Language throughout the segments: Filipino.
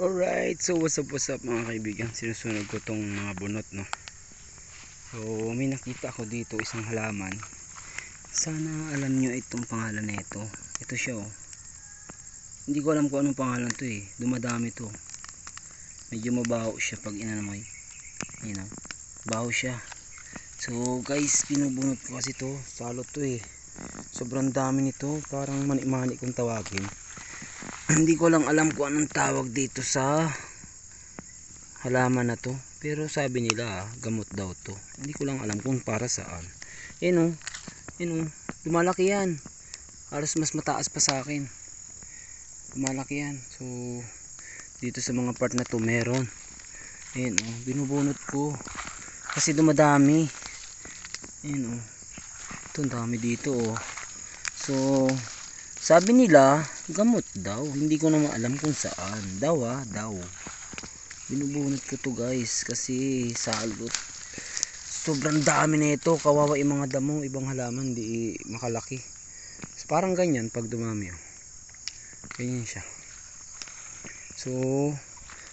Alright, so what's up, what's up mga kaibigan? Sinusunod ko tong mga bunot no? So may nakita ako dito isang halaman. Sana alam nyo itong pangalan na ito. Ito siya oh. Hindi ko alam kung anong pangalan to eh. Dumadami to. Medyo mabaho siya pag inanamoy Ayun oh. Baho siya. So guys, pinubunot ko kasi to. Salot to eh. Sobrang dami nito. Parang mani-mani kung tawagin hindi ko lang alam kung anong tawag dito sa halaman na to. Pero sabi nila ah, gamot daw to. Hindi ko lang alam kung para saan. Yan o yan o lumalaki yan. Halos mas mataas pa sa akin. Lumalaki yan. So dito sa mga part na to meron. Yan o binubunot ko. Kasi dumadami. Yan o ito dami dito o so sabi nila, gamot daw. Hindi ko naman alam kung saan. Daw ah, daw. Binubunot ko to guys kasi salot. Sobrang dami na ito. Kawawa yung mga damo, ibang halaman, di makalaki. Parang ganyan pag dumami. Oh. Ganyan siya. So,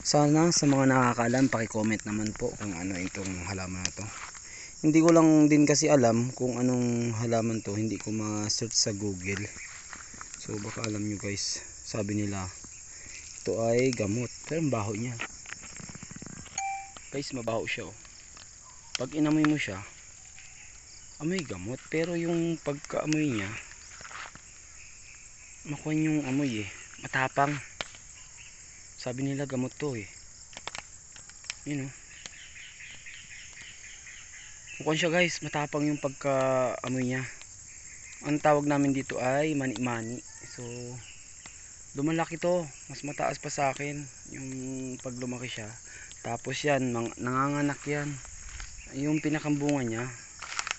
sana sa mga nakakaalam, paki-comment naman po kung ano itong halaman na to. Hindi ko lang din kasi alam kung anong halaman to. Hindi ko ma-search sa Google. So baka alam nyo guys, sabi nila ito ay gamot. Pero baho niya. Guys, mabaho siya oh. Pag inamoy mo siya, amoy gamot. Pero yung pagkaamoy niya, makuha yung amoy eh. Matapang. Sabi nila gamot to eh. Yun oh. Mukhang siya guys, matapang yung pagkaamoy niya ang tawag namin dito ay mani-mani so lumalaki to. Mas mataas pa sa akin yung pag lumaki siya. Tapos yan nanganganak yan. Yung pinakambunga niya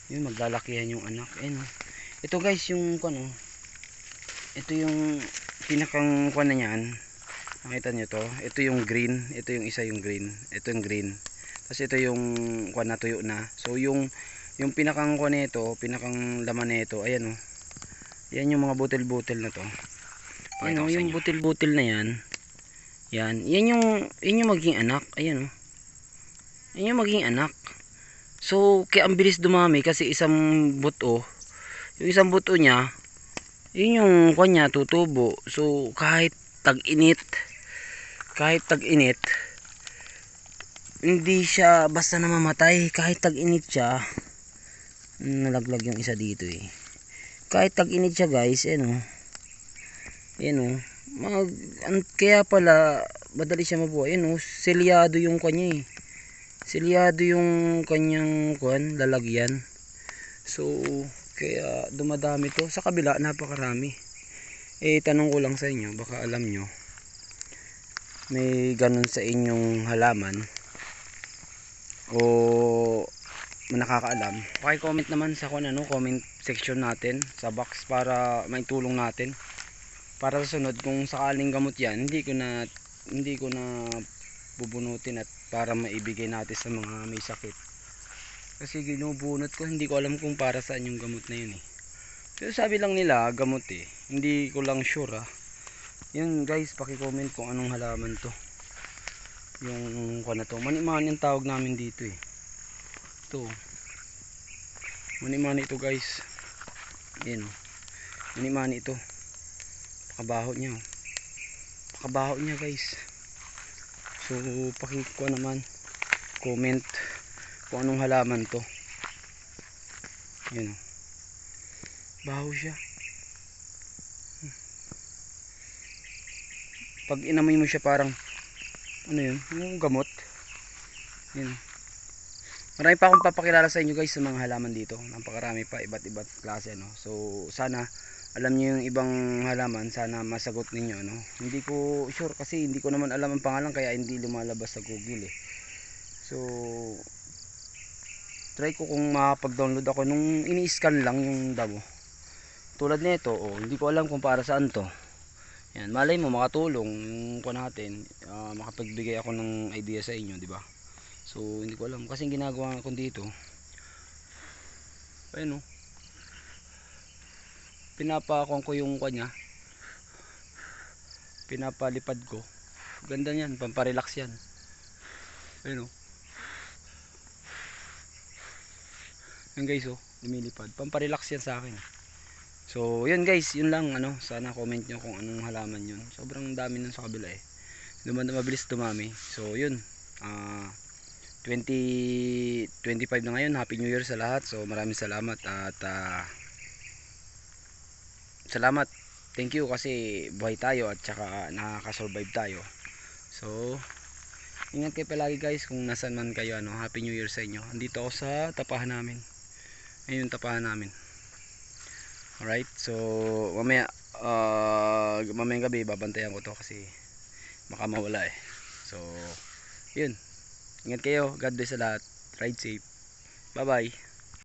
yun maglalakihan yung anak. Eh no. ito guys yung ano ito yung pinakang kuan na yan. Nakita nyo to? Ito yung green. Ito yung isa yung green. Ito yung green. Tapos ito yung kuan na tuyo na. So yung yung pinakang kuha nito pinakang laman nito ayan oh. Yan yung mga butil-butil na to. Ayan o yung butil-butil na yan. Yan. Yan yung yan yung maging anak. Ayan o oh. yan yung maging anak. So kaya ang bilis dumami kasi isang buto yung isang buto niya yun yung kuha niya tutubo. So kahit tag-init kahit tag-init hindi siya basta namamatay. Kahit tag-init siya nalaglag yung isa dito eh kahit tag init siya guys eh no? Yan o mag, an, kaya pala madali siya mabuhay yan o selyado yung kanya eh. Selyado yung kanyang kuan lalagyan. So kaya dumadami to. Sa kabila napakarami. Eh tanong ko lang sa inyo baka alam nyo may ganun sa inyong halaman? O nakakaalam. Paki-comment naman sa kung ano comment section natin sa box para may tulong natin. Para sa sunod kung sakaling gamot yan hindi ko na hindi ko na bubunutin at para maibigay natin sa mga may sakit. Kasi ginubunot ko hindi ko alam kung para saan yung gamot na yun eh. Pero sabi lang nila gamot eh. Hindi ko lang sure ah. Yun guys paki-comment kung anong halaman to. Yung kung na to. Mani-mani ang tawag namin dito eh ito mani-mani ito guys. Yan oh. mani-mani ito pakabaho niya oh. pakabaho niya guys. So pakikuha naman. Comment kung anong halaman to. Yan oh. baho siya. Pag inamoy mo siya parang ano yun? Yung gamot? Yan Marami pa akong papakilala sa inyo guys sa mga halaman dito. Napakarami pa iba't iba't klase no. So sana alam niyo yung ibang halaman, sana masagot ninyo no. Hindi ko sure kasi hindi ko naman alam ang pangalan kaya hindi lumalabas sa Google eh. So try ko kung makapag-download ako nung ini-scan lang yung damo. Tulad nito, oh, hindi ko alam kung para saan to. Yan, malay mo makatulong yung ko natin, uh, makapagbigay ako ng idea sa inyo, di ba? So hindi ko alam kasi ginagawa ko dito ayun o oh. pinapakuan ko yung kanya pinapalipad ko Ganda niyan, pamparelax yan. Ayun oh. Yan guys oh, lumilipad. Pamparelax yan sa akin. So, yun guys, yun lang ano, sana comment nyo kung anong halaman yun. Sobrang dami nun sa kabila eh. Duman mabilis dumami. So, yun. Ah 20 25 na ngayon. Happy New Year sa lahat. So, maraming salamat at ah, salamat. Thank you kasi buhay tayo at saka nakaka-survive tayo. So, ingat kayo palagi guys kung nasan man kayo ano. Happy New Year sa inyo. Andito ako sa tapahan namin. Ayun tapahan namin. Alright, so mamaya uh, mamayang gabi babantayan ko to kasi baka mawala eh. So, yun. Ingat kayo. God bless sa lahat. Ride safe. Bye bye.